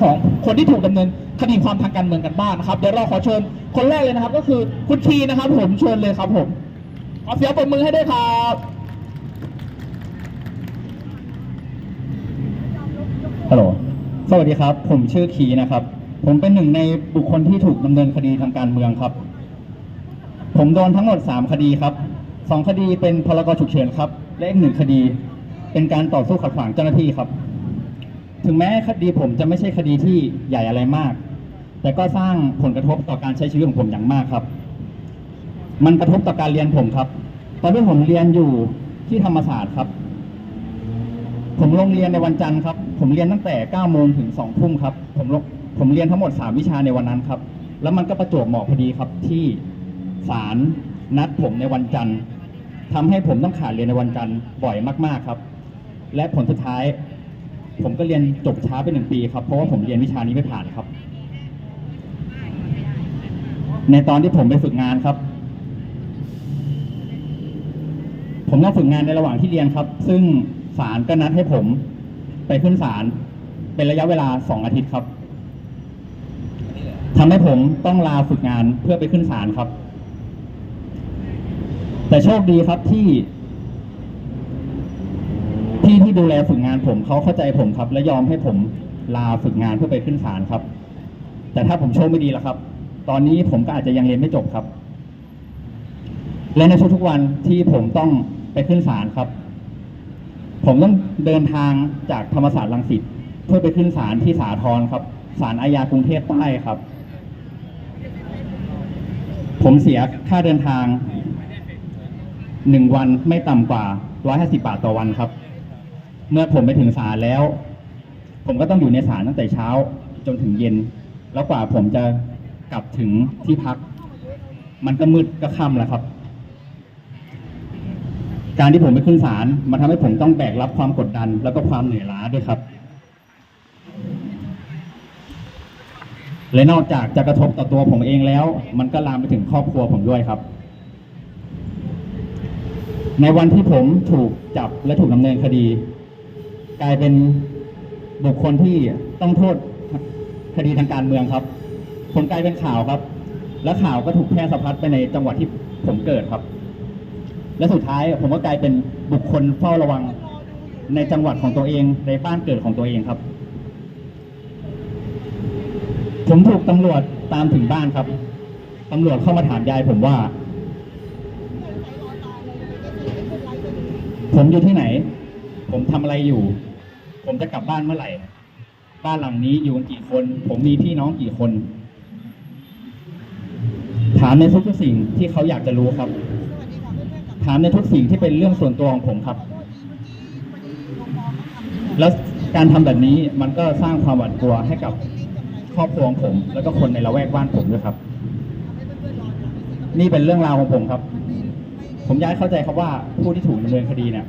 ของคนที่ถูกดำเนินคดีความทางการเมืองกันบ้างนะครับเดี๋ยวเราขอเชิญคนแรกเลยนะครับ ก็คือคุณทีนะครับผมเชิญเลยครับผมขอเสียงปรบมือให้ด้วยครับฮัลโหลสวัสดีครับ ผมชื่อคีนะครับ ผมเป็นหนึ่งในบุคคลที่ถูกดำเนินคดีทางการเมืองครับ ผมโดนทั้งหมด 3 คดีครับ2คดีเป็นพรกฉุกเฉินครับ และอีกหนึ่งคดี เป็นการต่อสู้ขัดขวางเจ้าหน้าที่ครับ ถึงแม้คดีผมจะไม่ใช่คดีที่ใหญ่อะไรมาก แต่ก็สร้างผลกระทบต่อการใช้ชีวิตของผมอย่างมากครับ มันกระทบต่อการเรียนผมครับ ตอนที่ผมเรียนอยู่ที่ธรรมศาสตร์ครับ ผมลงเรียนในวันจันทร์ครับ ผมเรียนตั้งแต่9โมงถึง2ทุ่มครับ ผมลงผมเรียนทั้งหมด 3 วิชาในวันนั้นครับ แล้วมันก็ประจวบเหมาะพอดีครับที่ศาลนัดผมในวันจันทร์ทำให้ผมต้องขาดเรียนในวันจันทร์บ่อยมาก ๆครับ และผลสุดท้าย ผมก็เรียนจบช้าไปหนึ่งปีครับ เพราะว่าผมเรียนวิชานี้ไม่ผ่านครับ ในตอนที่ผมไปฝึกงานครับ ผมต้องฝึกงานในระหว่างที่เรียนครับ ซึ่งศาลก็นัดให้ผมไปขึ้นศาลเป็นระยะเวลาสองอาทิตย์ครับทำให้ผมต้องลาฝึกงานเพื่อไปขึ้นศาลครับ แต่โชคดีครับที่ พี่ที่ดูแลฝึกงานผมเขาเข้าใจผมครับ และยอมให้ผมลาฝึกงานเพื่อไปขึ้นศาลครับ แต่ถ้าผมโชคไม่ดีล้วครับ ตอนนี้ผมก็อาจจะยังเรียนไม่จบครับ และในทุกๆวันที่ผมต้องไปขึ้นศาลครับ ผมต้องเดินทางจากธรรมศาสตร์รังสิตเพื่อไปขึ้นศาลที่สาทรครับศาลอาญากรุงเทพใต้ครับ ผมเสียค่าเดินทางหนึ่งวันไม่ต่ำกว่า150บาทต่อวันครับ เมื่อผมไปถึงศาลแล้ว ผมก็ต้องอยู่ในศาลตั้งแต่เช้าจนถึงเย็น แล้วกว่าผมจะกลับถึงที่พัก มันก็มืดก็ค่ำแล้วครับ การที่ผมไปขึ้นศาลมันทำให้ผมต้องแบกรับความกดดัน แล้วก็ความเหนื่อยล้าด้วยครับ และนอกจากจะกระทบต่อตัวผมเองแล้ว มันก็ลามไปถึงครอบครัวผมด้วยครับในวันที่ผมถูกจับและถูกดำเนินคดี กลายเป็นบุคคลที่ต้องโทษคดีทางการเมืองครับ ผมกลายเป็นข่าวครับ และข่าวก็ถูกแพร่สะพัดไปในจังหวัดที่ผมเกิดครับ และสุดท้ายผมก็กลายเป็นบุคคลเฝ้าระวังในจังหวัดของตัวเองในบ้านเกิดของตัวเองครับ ผมถูกตำรวจตามถึงบ้านครับตำรวจเข้ามาถามยายผมว่า ผมอยู่ที่ไหน ผมทำอะไรอยู่ ผมจะกลับบ้านเมื่อไหร่ บ้านหลังนี้อยู่กันกี่คน ผมมีพี่น้องกี่คน ถามในทุกๆสิ่งที่เขาอยากจะรู้ครับ ถามในทุกสิ่งที่เป็นเรื่องส่วนตัวของผมครับ แล้วการทำแบบนี้มันก็สร้างความหวาดกลัวให้กับครอบครัวของผม แล้วก็คนในละแวกบ้านผมด้วยครับ นี่เป็นเรื่องราวของผมครับ ผมอยากให้เข้าใจครับว่าผู้ที่ถูกดำเนินคดีเนี่ย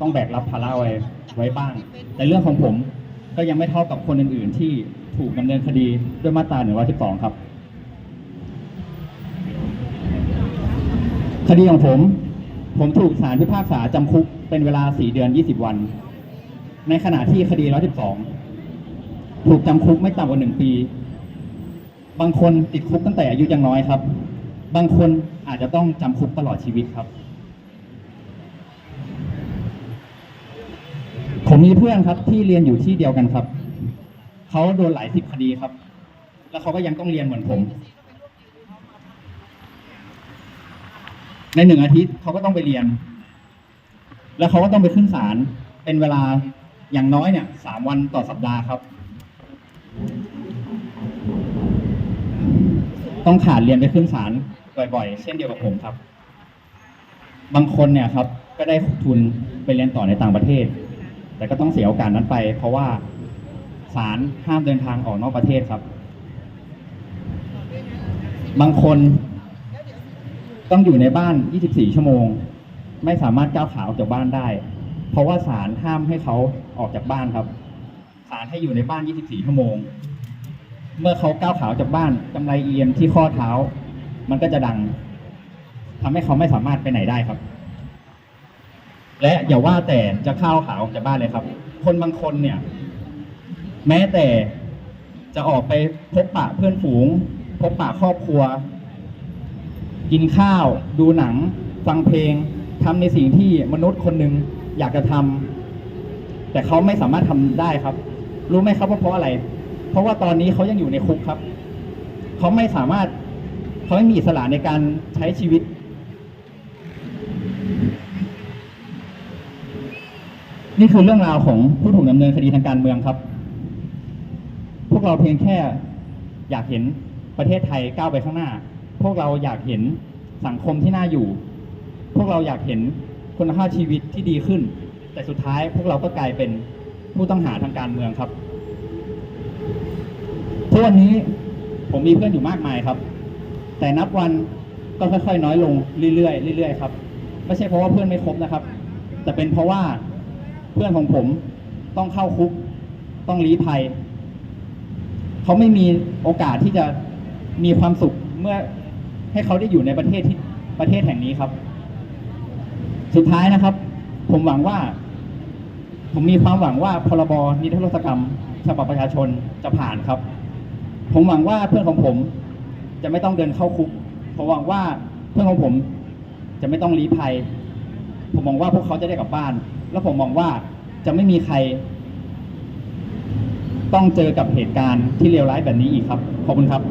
ต้องแบกรับภาระไว้ไว้บ้าง แต่เรื่องของผมก็ยังไม่เท่ากับคนอื่น ๆ ที่ถูกดำเนินคดีด้วยมาตรา112 ครับ คดีของผม ผมถูกศาลพิพากษาจำคุกเป็นเวลา 4 เดือน 20 วัน ในขณะที่คดี 112 ถูกจำคุกไม่ต่ำกว่า 1 ปี บางคนติดคุกตั้งแต่อายุยังน้อยครับ บางคนอาจจะต้องจำคุกตลอดชีวิตครับ ผมมีเพื่อนครับที่เรียนอยู่ที่เดียวกันครับ เขาโดนหลายสิบคดีครับ แล้วเขาก็ยังต้องเรียนเหมือนผม ในหนึ่งอาทิตย์เขาก็ต้องไปเรียน แล้วเขาก็ต้องไปขึ้นศาลเป็นเวลาอย่างน้อยเนี่ยสามวันต่อสัปดาห์ครับ ต้องขาดเรียนไปขึ้นศาลบ่อยๆ เช่นเดียวกับผมครับ บางคนเนี่ยครับ ก็ได้ทุนไปเรียนต่อในต่างประเทศ แต่ก็ต้องเสียโอกาสนั้นไป เพราะว่าศาลห้ามเดินทางออกนอกประเทศครับ บางคนต้องอยู่ในบ้าน 24 ชั่วโมง ไม่สามารถก้าวขาออกจากบ้านได้ เพราะว่าศาลห้ามให้เขาออกจากบ้านครับศาลให้อยู่ในบ้าน 24 ชั่วโมง เมื่อเขาก้าวขาออกจากบ้านกำไรเอียงที่ข้อเท้า มันก็จะดังทำให้เขาไม่สามารถไปไหนได้ครับ และอย่าว่าแต่จะข้าวขาออกจากบ้านเลยครับ คนบางคนเนี่ย แม้แต่จะออกไปพบปะเพื่อนฝูง พบปะครอบครัว กินข้าว ดูหนัง ฟังเพลงทำในสิ่งที่มนุษย์คนหนึ่งอยากจะทำแต่เขาไม่สามารถทำได้ครับ รู้ไหมครับว่าเพราะอะไร เพราะว่าตอนนี้เขายังอยู่ในคุกครับ เขาไม่สามารถเขาไม่มีอิสระในการใช้ชีวิต นี่คือเรื่องราวของผู้ถูกดำเนินคดีทางการเมืองครับ พวกเราเพียงแค่อยากเห็นประเทศไทยก้าวไปข้างหน้า พวกเราอยากเห็นสังคมที่น่าอยู่ พวกเราอยากเห็นคุณภาพชีวิตที่ดีขึ้น แต่สุดท้ายพวกเราก็กลายเป็นผู้ต้องหาทางการเมืองครับทุกวันนี้ผมมีเพื่อนอยู่มากมายครับ แต่นับวันก็ค่อยๆ น้อยลงเรื่อยๆเรื่อยๆครับ ไม่ใช่เพราะว่าเพื่อนไม่ครบนะครับ แต่เป็นเพราะว่า เพื่อนของผมต้องเข้าคุก ต้องลี้ภัย เขาไม่มีโอกาสที่จะมีความสุขเมื่อให้เขาได้อยู่ในประเทศที่ประเทศแห่งนี้ครับ สุดท้ายนะครับ ผมหวังว่า ผมมีความหวังว่าพรบนิรโทษกรรมฉบับประชาชนจะผ่านครับ ผมหวังว่าเพื่อนของผมจะไม่ต้องเดินเข้าคุกผมหวังว่าเพื่อนของผมจะไม่ต้องลี้ภัย ผมมองว่าพวกเขาจะได้กลับบ้าน แล้วผมมองว่าจะไม่มีใคร ต้องเจอกับเหตุการณ์ที่เลวร้ายแบบนี้อีกครับ ขอบคุณครับ